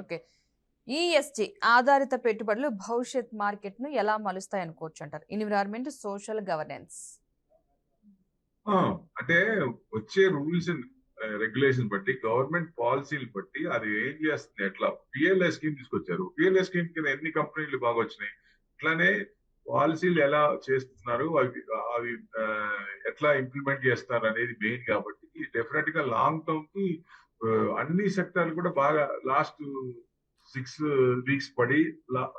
Okay. ESG ఆధారిత పెట్టుబడులు భవిష్యత్ మార్కెట్ను ఎలా మలుస్తాయి అనుకోవచ్చు అంటారు. ఎన్విరాన్మెంట్ సోషల్ గవర్నెన్స్ అంటే వచ్చే రూల్స్ అండ్ రెగ్యులేషన్ బట్టి గవర్నమెంట్ పాలసీలు బట్టి అది ఏం చేస్తుంది? ఎట్లా పిఎల్ఐ స్కీమ్ తీసుకొచ్చారు. పిఎల్ఐ స్కీమ్ కింద ఎన్ని కంపెనీలు బాగా వచ్చినాయి? అట్లానే పాలసీలు ఎలా చేస్తున్నారు? అవి అవి ఎట్లా ఇంప్లిమెంట్ చేస్తారు అనేది మెయిన్ కాబట్టి డెఫినెట్గా లాంగ్ టర్మ్కి అన్ని సెక్టార్లు కూడా బాగా లాస్ట్ సిక్స్ వీక్స్ పడి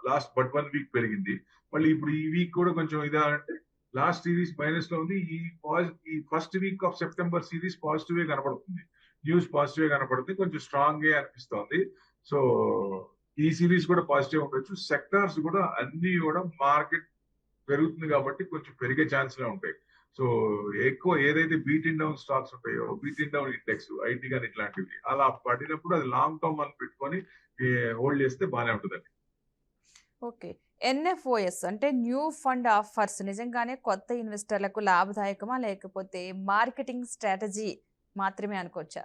లాస్ట్ బట్ వన్ వీక్ పెరిగింది. మళ్ళీ ఇప్పుడు ఈ వీక్ కూడా కొంచెం ఇదా అంటే లాస్ట్ సిరీస్ మైనస్లో ఉంది. ఈ ఈ first week of September series positive కనపడుతుంది న్యూస్ పాజిటివ్ కనపడుతుంది కొంచెం స్ట్రాంగ్గా అనిపిస్తోంది. సో ఈ సిరీస్ కూడా పాజిటివ్ ఉండొచ్చు. సెక్టార్స్ కూడా అన్ని కూడా మార్కెట్ పెరుగుతుంది కాబట్టి కొంచెం పెరిగే ఛాన్స్లే ఉంటాయి. సో ఎక్కువ ఏదైతే బీటిన్ డౌన్ స్టాక్స్ ఉంటాయో బీటిన్ డౌన్ ఇండెక్స్ ఐటీ కానీ ఇట్లాంటివి అలా పడినప్పుడు అది లాంగ్ టర్మ్ అని పెట్టుకొని హోల్డ్ చేస్తే బాగానే ఉంటుందండి. ఓకే. ఎన్ఎఫ్ఓఎస్ అంటే న్యూ ఫండ్ ఆఫర్స్ నిజంగానే కొత్త ఇన్వెస్టర్లకు లాభదాయకమా లేకపోతే మార్కెటింగ్ స్ట్రాటజీ మాత్రమే అనుకోవచ్చా?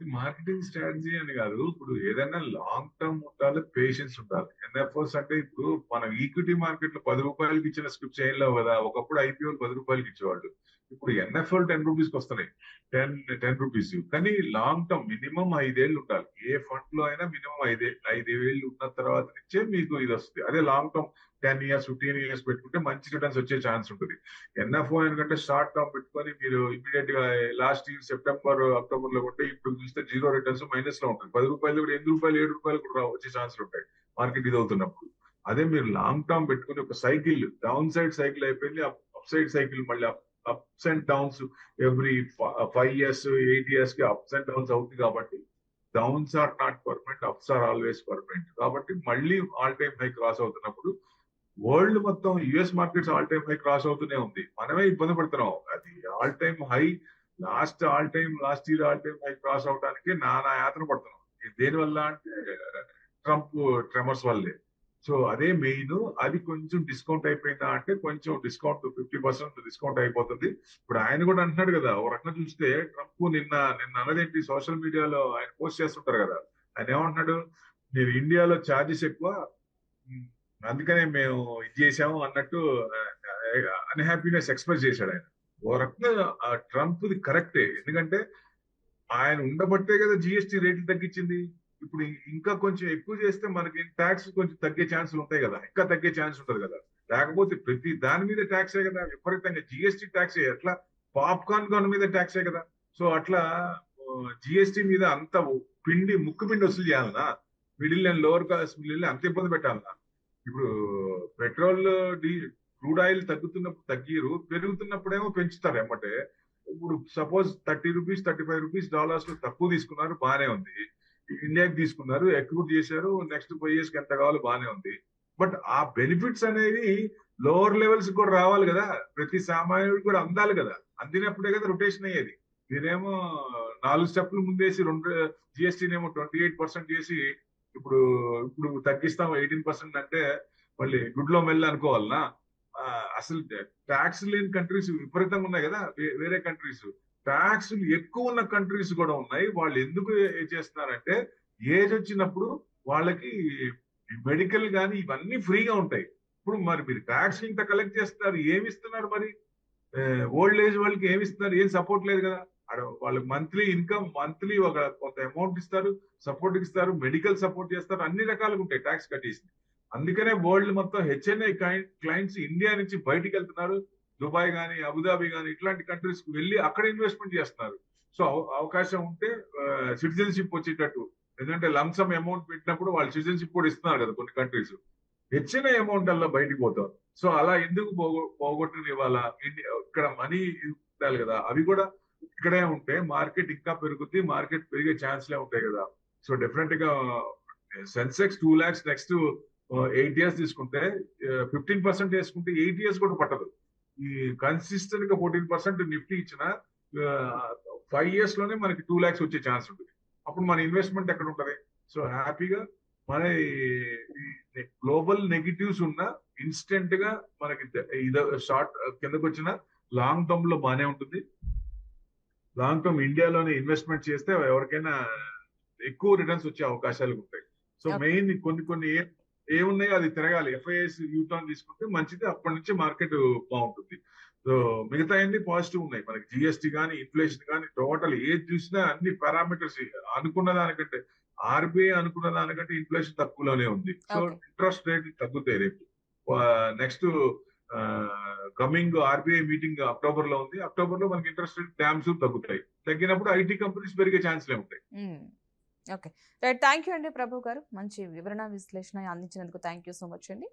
మార్కెటింగ్ స్ట్రాటజీ అని కాదు. ఇప్పుడు ఏదైనా లాంగ్ టర్మ్ ఉండాలి పేషెన్స్ ఉండాలి. ఎన్ఎఫ్ఓస్ అంటే ఇప్పుడు మనం ఈక్విటీ మార్కెట్లో పది రూపాయలకి ఇచ్చిన స్క్రిప్ట్ చేయలేవు కదా ఒకప్పుడు ఐపీఓలు పది రూపాయలకి ఇచ్చేవాళ్ళు. ఇప్పుడు ఎన్ఎఫ్ఎల్ టెన్ రూపీస్కి వస్తున్నాయి. టెన్ టెన్ రూపీస్ కానీ లాంగ్ టర్మ్ మినిమం ఐదేళ్ళు ఉండాలి. ఏ ఫండ్లో అయినా మినిమం ఐదే ఐదేళ్ళు ఉన్న తర్వాత నుంచే మీకు ఇది వస్తుంది. అదే long term ten years fifteen years పెట్టుకుంటే మంచి రిటర్న్స్ వచ్చే ఛాన్స్ ఉంటుంది. ఎన్ఎఫ్ఓ ఎందుకంటే షార్ట్ టర్మ్ పెట్టుకొని మీరు ఇమీడియట్గా లాస్ట్ ఇయర్ సెప్టెంబర్ అక్టోబర్లో కొంటే ఇప్పుడు చూస్తే జీరో రిటర్న్స్ మైనస్లో ఉంటుంది పది రూపాయలు కూడా ఎనిమిది రూపాయలు ఏడు రూపాయలు కూడా వచ్చే ఛాన్సులు ఉంటాయి. మార్కెట్ ఇది అవుతున్నప్పుడు. అదే మీరు లాంగ్ టర్మ్ పెట్టుకుని ఒక సైకిల్ డౌన్ సైడ్ సైకిల్ అయిపోయింది అప్ సైడ్ సైకిల్ మళ్ళీ ups and downs every five years eight ఇయర్స్కి అప్స్ అండ్ డౌన్స్ అవుతుంది కాబట్టి downs are not permanent ups are always permanent కాబట్టి మళ్ళీ ఆల్ టైమ్ హై క్రాస్ అవుతున్నప్పుడు వరల్డ్ మొత్తం US markets all time high cross అవుతూనే ఉంది. మనమే ఇబ్బంది పడుతున్నాం. అది all time high last all time last year all time high cross అవడానికి నానా యాత్ర పడుతున్నాం. దేనివల్ల దేని వల్ల అంటే ట్రంప్ ట్రెమర్స్ వల్లే. సో అదే మెయిన్. అది కొంచెం డిస్కౌంట్ అయిపోయిందా అంటే కొంచెం డిస్కౌంట్ ఫిఫ్టీ పర్సెంట్ డిస్కౌంట్ అయిపోతుంది. ఇప్పుడు ఆయన కూడా అంటున్నాడు కదా ఒక రకంగా చూస్తే ట్రంప్ నిన్న నిన్న అన్నదేంటి సోషల్ మీడియాలో ఆయన పోస్ట్ చేస్తుంటారు కదా ఆయన ఏమంటున్నాడు? మీరు ఇండియాలో ఛార్జెస్ ఎక్కువ అందుకనే మేము ఇది చేసాము అన్నట్టు అన్హ్యాపీనెస్ ఎక్స్ప్రెస్ చేశాడు ఆయన. ఓ రకంగా ఆ ట్రంప్ ది కరెక్టే. ఎందుకంటే ఆయన ఉండబట్టే కదా జిఎస్టీ రేట్లు తగ్గించింది. ఇప్పుడు ఇంకా కొంచెం ఎక్కువ చేస్తే మనకి ట్యాక్స్ కొంచెం తగ్గే ఛాన్సులు ఉంటాయి కదా. ఇంకా తగ్గే ఛాన్స్ ఉంటుంది కదా. లేకపోతే ప్రతి దాని మీద ట్యాక్సే కదా. విపరీతంగా జిఎస్టీ ట్యాక్స్ ఎట్లా పాప్కార్న్ కాన్ మీద ట్యాక్సే కదా. సో అట్లా జిఎస్టీ మీద అంత పిండి ముక్కు పిండి వసూలు చేయాలనా? Middle and lower class middle అంత ఇబ్బంది పెట్టాలనా? ఇప్పుడు పెట్రోల్ డీ క్రూడ్ ఆయిల్ తగ్గుతున్నప్పుడు తగ్గిరు. పెరుగుతున్నప్పుడేమో పెంచుతారు ఏమంటే ఇప్పుడు suppose thirty rupees thirty five rupees డాలర్స్లో తక్కువ తీసుకున్నారు. బాగానే ఉంది. ఇండియాకి తీసుకున్నారు ఎక్కువ చేశారు నెక్స్ట్ ఫైవ్ ఇయర్స్ ఎంత కావాలో బానే ఉంది. బట్ ఆ బెనిఫిట్స్ అనేది లోవర్ లెవెల్స్ కూడా రావాలి కదా. ప్రతి సామాన్యుడికి కూడా అందాలి కదా. అందినప్పుడే కదా రొటేషన్ అయ్యేది. మీరేమో నాలుగు స్టెప్లు ముందేసి రెండు జిఎస్టీనేమో ట్వంటీ ఎయిట్ పర్సెంట్ చేసి ఇప్పుడు ఇప్పుడు తగ్గిస్తాం ఎయిటీన్ పర్సెంట్ అంటే మళ్ళీ గుడ్లో మెల్లి అనుకోవాలనా? అసలు ట్యాక్స్ లేని కంట్రీస్ విపరీతంగా ఉన్నాయి కదా. వేరే కంట్రీస్ ట్యాక్స్లు ఎక్కువ ఉన్న కంట్రీస్ కూడా ఉన్నాయి. వాళ్ళు ఎందుకు చేస్తున్నారంటే ఏజ్ వచ్చినప్పుడు వాళ్ళకి మెడికల్ కానీ ఇవన్నీ ఫ్రీగా ఉంటాయి. ఇప్పుడు మరి మీరు ట్యాక్స్ ఇంత కలెక్ట్ చేస్తున్నారు ఏమి ఇస్తున్నారు మరి? ఓల్డ్ ఏజ్ వాళ్ళకి ఏమి ఇస్తున్నారు? ఏం సపోర్ట్ లేదు కదా. అక్కడ వాళ్ళకి మంత్లీ ఇన్కమ్ మంత్లీ ఒక కొంత అమౌంట్ ఇస్తారు సపోర్ట్ ఇస్తారు మెడికల్ సపోర్ట్ చేస్తారు అన్ని రకాలుగా ఉంటాయి ట్యాక్స్ కట్టేసి. అందుకనే వరల్డ్ మొత్తం హెచ్ఎన్ఐ క్లయింట్స్ ఇండియా నుంచి బయటికి వెళ్తున్నారు. దుబాయ్ కానీ అబుదాబి కానీ ఇట్లాంటి కంట్రీస్కి వెళ్ళి అక్కడ ఇన్వెస్ట్మెంట్ చేస్తున్నారు సో అవకాశం ఉంటే సిటిజన్షిప్ వచ్చేటట్టు. ఎందుకంటే లంసమ్ అమౌంట్ పెట్టినప్పుడు వాళ్ళు సిటిజన్షిప్ కూడా ఇస్తున్నారు కదా కొన్ని కంట్రీస్ హెచ్ఎన్ఐ అమౌంట్ అలా బయటికి పోతారు. సో అలా ఎందుకు పోగొ- పోగొట్టుకుని ఇవాళ? ఇక్కడ మనీ ఉండాలి కదా. అవి కూడా ఇక్కడే ఉంటే మార్కెట్ ఇంకా పెరుగుద్ది మార్కెట్ పెరిగే ఛాన్స్లే ఉంటాయి కదా. సో డెఫినెట్గా Sensex two lakhs next eight years తీసుకుంటే ఫిఫ్టీన్ పర్సెంట్ వేసుకుంటే ఎయిట్ ఇయర్స్ కూడా పట్టదు. ఈ కన్సిస్టెంట్గా ఫోర్టీన్ పర్సెంట్ నిఫ్టీ ఇచ్చిన ఫైవ్ ఇయర్స్లోనే మనకి టూ లాక్స్ వచ్చే ఛాన్స్ ఉంటుంది. అప్పుడు మన ఇన్వెస్ట్మెంట్ ఎక్కడ ఉంటది? సో హ్యాపీగా మన గ్లోబల్ నెగిటివ్స్ ఉన్న ఇన్స్టెంట్గా మనకి ఇద షార్ట్ కిందకు వచ్చిన లాంగ్ టర్మ్లో బానే ఉంటుంది. లాంగ్ టర్మ్ ఇండియాలోనే ఇన్వెస్ట్మెంట్ చేస్తే ఎవరికైనా ఎక్కువ రిటర్న్స్ వచ్చే అవకాశాలు ఉంటాయి. సో. మెయిన్ కొన్ని కొన్ని ఏమున్నాయో అది తిరగాలి. ఎఫ్ఐఎస్ యూటర్న్ తీసుకుంటే మంచిది. అప్పటి నుంచి మార్కెట్ బాగుంటుంది. సో మిగతా అన్ని పాజిటివ్ ఉన్నాయి. మనకి జిఎస్టీ కానీ ఇన్ఫ్లేషన్ కానీ టోటల్ ఏది చూసినా అన్ని పారామీటర్స్ అనుకున్న దానికంటే ఆర్బీఐ అనుకున్న దానికంటే ఇన్ఫ్లేషన్ తక్కువలోనే ఉంది. సో. ఇంట్రెస్ట్ రేట్ తగ్గుతాయి రేపు. నెక్స్ట్ కమింగ్ ఆర్బీఐ మీటింగ్ అక్టోబర్లో ఉంది. అక్టోబర్లో మనకి ఇంట్రెస్ట్ రేట్ డ్యామ్స్ తగ్గుతాయి. తగ్గినప్పుడు ఐటీ కంపెనీస్ పెరిగే ఛాన్స్లే ఉంటాయి. ఓకే. రైట్. థ్యాంక్ యూ అండి ప్రభు గారు. మంచి వివరణ విశ్లేషణ అందించినందుకు థ్యాంక్ యూ సో మచ్ అండి.